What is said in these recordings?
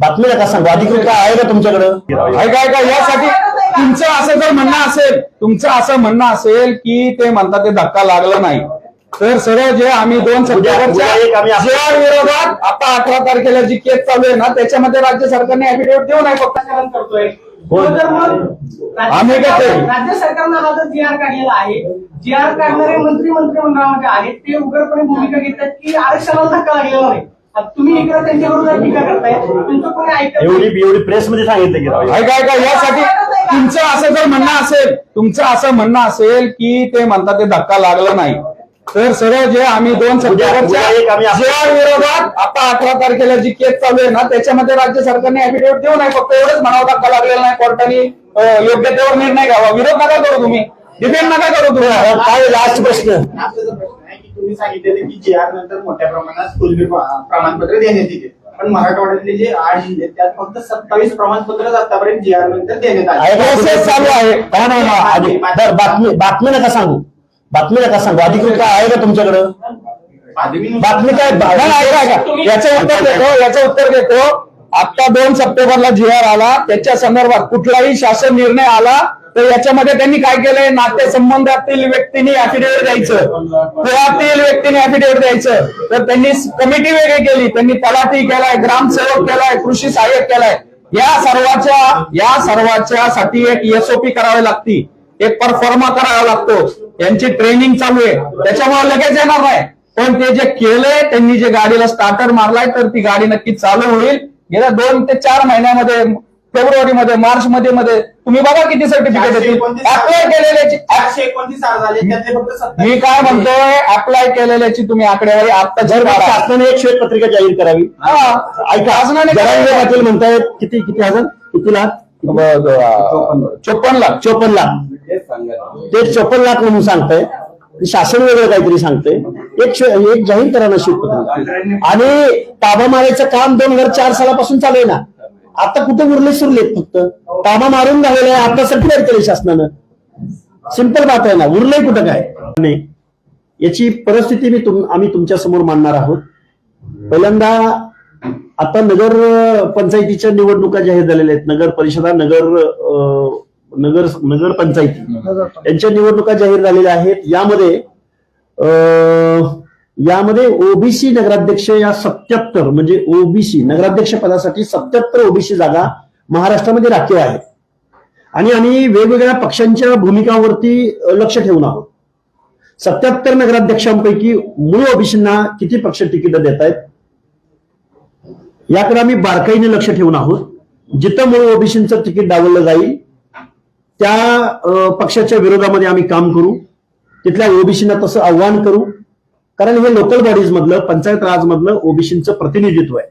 बातमी नका सांगू. अधिकृत काय आहे का तुमच्याकडं? आहे काय का यासाठी तुमचं असं जर म्हणणं असेल तुमचं असं म्हणणं असेल की ते म्हणतात ते धक्का लागला नाही. तर सरळ जे आम्ही दोन सप्टेंबरच्या विरोधात आता अठरा तारखेला जी केस चालू आहे ना त्याच्यामध्ये राज्य सरकारने ऍफिडेव्हिट देऊ नये फक्त. करतोय. हो. आम्ही काय? राज्य सरकारनं हा जी आर काढलेला आहे जी आर काढणारे मंत्री मंत्रिमंडळामध्ये आहेत ते उघडपणे भूमिका घेतात की आरक्षणाला धक्का लागलेला नाही. तुम्ही इकडे त्यांच्या विरोधात टीका करताय? तुमचं कोणी ऐकत नाही. एवढी एवढी प्रेस मध्ये सांगितलं की राव. आहे काय का यासाठी तुमचं असं जर म्हणणं असेल तुमचं असं म्हणणं असेल की ते म्हणतात ते धक्का लागला नाही. तर सरळ जे आम्ही दोन सप्टेंबरच्या उद्या एक आम्ही विरोधात आता अठरा तारखेला जी केस चालू आहे ना त्याच्यामध्ये राज्य सरकारने ऍफिडेव्हिट देऊ नये फक्त एवढंच म्हणावं धक्का लागलेला नाही कोर्टाने अं, योग्यतेवर निर्णय घ्यावा. विरोध नका करू तुम्ही. डिफेंड नका करू तुम्ही. काय लास्ट प्रश्न आहे की तुम्ही सांगितलेलं की जे आर नंतर मोठ्या प्रमाणात स्कूल प्रमाणपत्र देण्यात येते. पण मराठवाड्यातले जे आठ जिल्हे त्यात फक्त सत्तावीस प्रमाणपत्र आतापर्यंत जे आर नंतर देण्यात आहे. आले का? आहे बातमी बातमी नका सांगू. बातमी नका सांगू. अधिकृत काय आहे का तुमच्याकडं? बातमी काय नाही, ऐका, ऐका. याचं उत्तर देतो याचं उत्तर देतो. आता दोन सप्टेंबरला जी आर आला त्याच्या संदर्भात कुठलाही शासन निर्णय आला तर याच्यामध्ये त्यांनी काय केलंय? नातेसंबंधातील व्यक्तींनी ऍफिडेव्हिट द्यायचं. कुळातील व्यक्तीने ऍफिडेव्हिट द्यायचं. तर त्यांनी कमिटी वेगळी केली. त्यांनी तलाठी केलाय ग्रामसेवक केलाय कृषी सहाय्यक केलाय. या सर्वाच्या या सर्वाच्या साठी एक एसओपी करावी लागती. एक परफॉर्मा करावा लागतो. यांची ट्रेनिंग चालू आहे. त्याच्यामुळे लगेच येणार नाही. पण ते जे केलंय त्यांनी जे गाडीला स्टार्टर मारलाय तर ती गाडी नक्की चालू होईल. गेल्या दोन ते चार महिन्यामध्ये फेब्रुवारी मध्ये मार्च मध्ये. मध्ये तुम्ही बघा किती सर्टिफिकेट येतील अप्लाय केलेल्याची मी काय म्हणतोय अप्लाय केलेल्याची तुम्ही आकडेवारी आता जर शासनाने एक श्वेतपत्रिका जाहीर करावी. शासनाने जरांगे पाटील म्हणतायत किती किती हजार? किती लाख? चोपन्न लाख. चोपन्न लाख. ते चोपन्न लाख म्हणून सांगताय. शासन वेगळं काहीतरी सांगतंय. एक एक जाहीर करा ना श्वेतपत्रिका. आणि ताबा मारायचं काम दोन हजार चार सालापासून चालू आहे ना. आता कुठे उरले सुरलेत फक्त? ताबा मारून झालेला आहे आता सर्टिफाईड केले शासनानं. सिंपल बात आहे ना उरलंय कुठं काय? नाही. याची परिस्थिती मी तुम आम्ही तुमच्यासमोर मांडणार आहोत. पहिल्यांदा आता नगर पंचायतीच्या निवडणुका जाहीर झालेल्या आहेत नगर परिषदा नगर नगर नगर पंचायती. यांच्या निवडणुका जाहीर झालेल्या आहेत. यामध्ये अं, यामध्ये ओबीसी नगराध्यक्ष या सत्याहत्तर म्हणजे ओबीसी नगराध्यक्ष पदासाठी सत्याहत्तर ओबीसी जागा महाराष्ट्रामध्ये राखीव आहेत. आणि आम्ही वेगवेगळ्या पक्षांच्या भूमिकावरती लक्ष ठेवून आहोत. सत्याहत्तर नगराध्यक्षांपैकी मूळ ओबीसींना किती पक्ष तिकीट देत आहेत? याकडे आम्ही बारकाईने लक्ष ठेवून आहोत. जिथं मूळ ओबीसींचं तिकीट डावललं जाईल त्या पक्षाच्या विरोधामध्ये आम्ही काम करू. तिथल्या ओबीसींना तसं आव्हान करू. कारण हे लोकल बॉडीज मधलं पंचायत राज मधलं ओबीसींचं प्रतिनिधित्व आहे.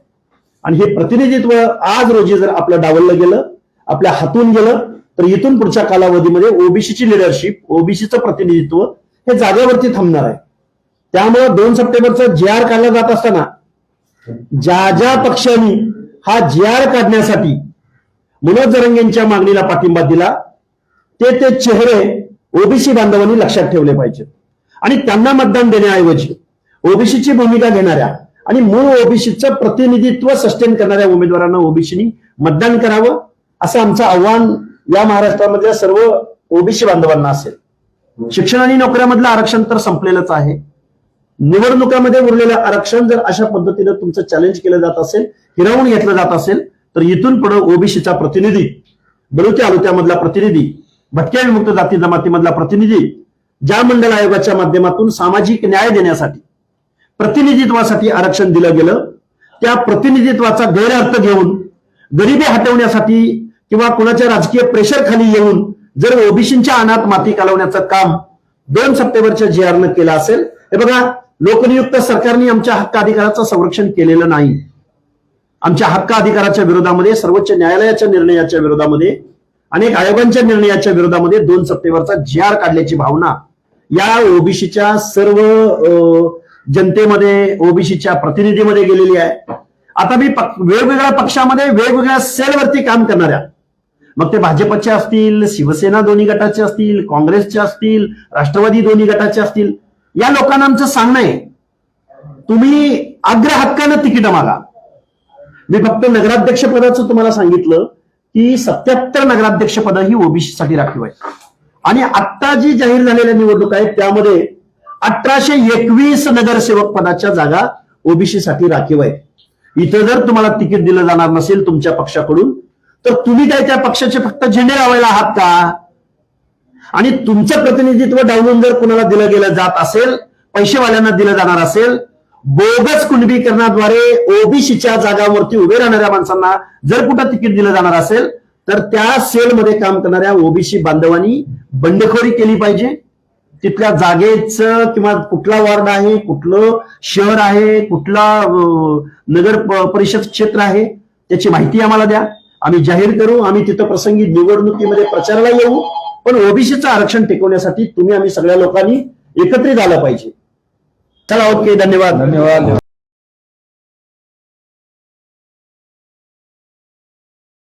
आणि हे प्रतिनिधित्व आज रोजी जर आपलं डावललं गेलं आपल्या हातून गेलं तर इथून पुढच्या कालावधीमध्ये ओबीसीची लिडरशिप ओबीसीचं प्रतिनिधित्व हे जागेवरती थांबणार आहे. त्यामुळे दोन सप्टेंबरचा जे आर काढला जात असताना ज्या ज्या पक्षांनी हा जे आर काढण्यासाठी मनोज जरंगेंच्या मागणीला पाठिंबा दिला ते ते चेहरे ओबीसी बांधवांनी लक्षात ठेवले पाहिजेत. आणि त्यांना मतदान देण्याऐवजी ओबीसीची भूमिका घेणाऱ्या आणि मूळ ओबीसीचं प्रतिनिधित्व सस्टेन करणाऱ्या उमेदवारांना ओबीसीनी मतदान करावं असं आमचं आव्हान या महाराष्ट्रामधल्या सर्व ओबीसी बांधवांना असेल. शिक्षण आणि नोकऱ्यामधलं आरक्षण तर संपलेलंच आहे. निवडणुकामध्ये उरलेलं आरक्षण जर अशा पद्धतीनं तुमचं चॅलेंज केलं जात असेल हिरावून घेतलं जात असेल तर इथून पुढे ओबीसीचा प्रतिनिधी बलुत्या आलुत्यामधला प्रतिनिधी भटक्या विमुक्त जाती जमातीमधला प्रतिनिधी ज्या मंडळ आयोगाच्या माध्यमातून सामाजिक न्याय देण्यासाठी प्रतिनिधित्वासाठी आरक्षण दिलं गेलं त्या प्रतिनिधित्वाचा गैरअर्थ घेऊन गरिबी हटवण्यासाठी किंवा कुणाच्या राजकीय प्रेशर खाली येऊन जर ओबीसींच्या अनात माती कालवण्याचं काम दोन सप्टेंबरच्या जी आरनं केलं असेल हे बघा लोकनियुक्त सरकारने आमच्या हक्क अधिकाराचं संरक्षण केलेलं नाही. आमच्या हक्क अधिकाराच्या विरोधामध्ये सर्वोच्च न्यायालयाच्या निर्णयाच्या विरोधामध्ये अनेक आयोगांच्या निर्णयाच्या विरोधामध्ये दोन सप्टेंबरचा जी आर काढल्याची भावना या ओबीसीच्या सर्व अं, जनतेमध्ये ओबीसीच्या प्रतिनिधीमध्ये गेलेली आहे. आता मी वेगवेगळ्या पक्षामध्ये वेगवेगळ्या सेलवरती काम करणाऱ्या. मग ते भाजपचे असतील शिवसेना दोन्ही गटाचे असतील काँग्रेसचे असतील राष्ट्रवादी दोन्ही गटाचे असतील या लोकांना आमचं सांगणं आहे. तुम्ही अग्र हक्कानं तिकीट मागा. मी फक्त नगराध्यक्ष पदाचं तुम्हाला सांगितलं की सत्याहत्तर नगराध्यक्ष पद ही ओबीसी साठी राखीव आहे आणि आत्ता जी जाहीर झालेल्या निवडणूक आहेत त्यामध्ये अठराशे एकवीस नगरसेवक पदाच्या जागा ओबीसी साठी राखीव आहेत. इथं जर तुम्हाला तिकीट दिलं जाणार नसेल तुमच्या पक्षाकडून तर तुम्ही काय त्या पक्षाचे फक्त झेंडे लावायला आहात का? आणि तुमचं प्रतिनिधित्व डावलून जर कुणाला दिलं गेलं जात असेल पैसेवाल्यांना दिलं जाणार असेल बोगस कुणबीकरणाद्वारे ओबीसीच्या जागावरती उभे राहणाऱ्या माणसांना जर कुठं तिकीट दिलं जाणार असेल तर त्या सेलमध्ये काम करणाऱ्या ओबीसी बांधवांनी बंडखोरी केली पाहिजे. तिथल्या जागेचं किंवा कुठला वॉर्ड आहे कुठलं शहर आहे कुठला नगर प- परिषद क्षेत्र आहे त्याची माहिती आम्हाला द्या. आम्ही जाहीर करू आम्ही तिथं प्रसंगी निवडणुकीमध्ये प्रचाराला येऊ पण ओबीसीचं आरक्षण टिकवण्यासाठी तुम्ही आम्ही सगळ्या लोकांनी एकत्रित आलं पाहिजे. चला ओके धन्यवाद. धन्यवाद.